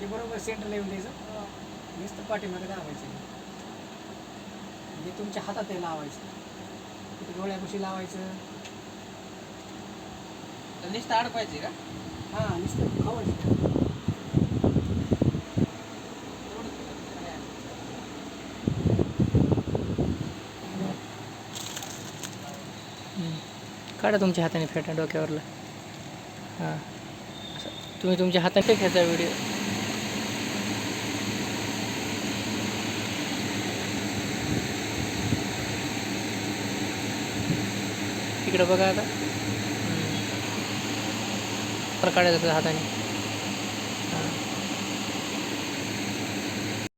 ते बरोबर सेंटरला येऊन द्यायचं. नुसतं पाठीमागे लावायचं म्हणजे तुमच्या हातात आहे लावायचं डोळ्यापाशी लावायचं. नुसतं अडपायचे का? हां नुसतं खावायचं. काढा तुमच्या हाताने फेटा डोक्यावरला. हां. तुम्ही तुमच्या हाताने घ्यायचा व्हिडिओ. इकडं बघा आता. तर काढायचं हाताने. हां.